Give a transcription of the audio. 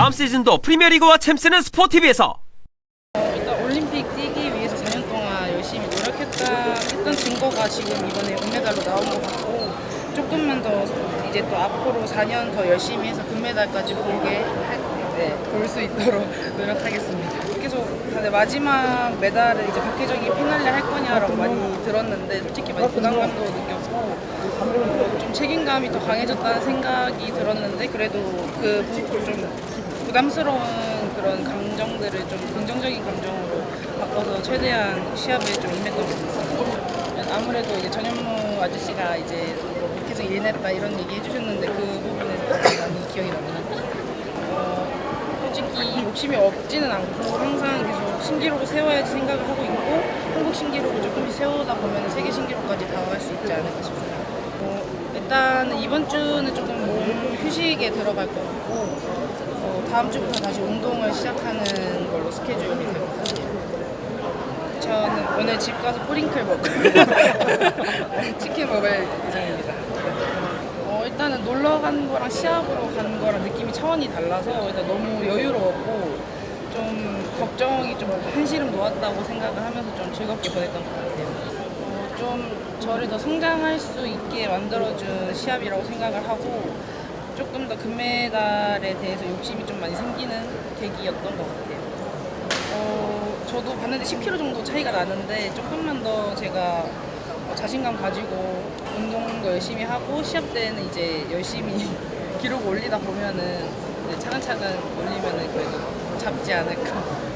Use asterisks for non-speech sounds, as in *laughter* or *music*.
다음 시즌도 프리미어리그와 챔스는 스포티비에서 올림픽 뛰기 위해서 4년 동안 열심히 노력했다 했던 증거가 지금 이번에 은메달로 나온 것 같고 조금만 더 이제 또 앞으로 4년 더 열심히 해서 금메달까지 보게 네, 볼수 있도록 *laughs* 노력하겠습니다. 계속 다들 마지막 메달을 이제 박혜정이 피날레 할 거냐라고 많이 들었는데 솔직히 많이 부담감도 느꼈고 어, 좀 책임감이 더 강해졌다는 생각이 들었는데 그래도 그 좀 부담스러운 그런 감정들을 좀 긍정적인 감정으로 바꿔서 최대한 시합에 좀 임했던 게 있어요. 아무래도 이제 전현무 아저씨가 이제 이렇게 해서 일냈다 이런 얘기 해주셨는데 그 부분에서 가장 많이 기억이 남는 어, 솔직히 욕심이 없지는 않고 항상 계속 신기록을 세워야지 생각을 하고 있고 한국 신기록을 조금씩 세우다 보면 세계 신기록까지 다가갈 수 있지 않을까 싶습니다. 어, 일단 이번 주는 조금 몸 휴식에 들어갈 것 같고 어, 다음 주부터 다시 운동을 시작하는 걸로 스케줄이 될 것 같아요. 저는 오늘 집 가서 뿌링클 먹고 *laughs* 치킨 먹을 예정입니다. 어, 일단은 놀러 간 거랑 시합으로 간 거랑 느낌이 차원이 달라서 일단 너무 여유로웠고 좀 걱정이 좀 한시름 놓았다고 생각을 하면서 좀 즐겁게 보냈던 것 같아요. 어, 좀 저를 더 성장할 수 있게 만들어준 시합이라고 생각을 하고 조금 더 금메달에 대해서 욕심이 좀 많이 생기는 계기였던 것 같아요. 어, 저도 봤는데 10kg 정도 차이가 나는데 조금만 더 제가 어, 자신감 가지고 운동도 열심히 하고 시합 때는 이제 열심히 *laughs* 기록 올리다 보면은 차근차근 올리면은 그래도 잡지 않을까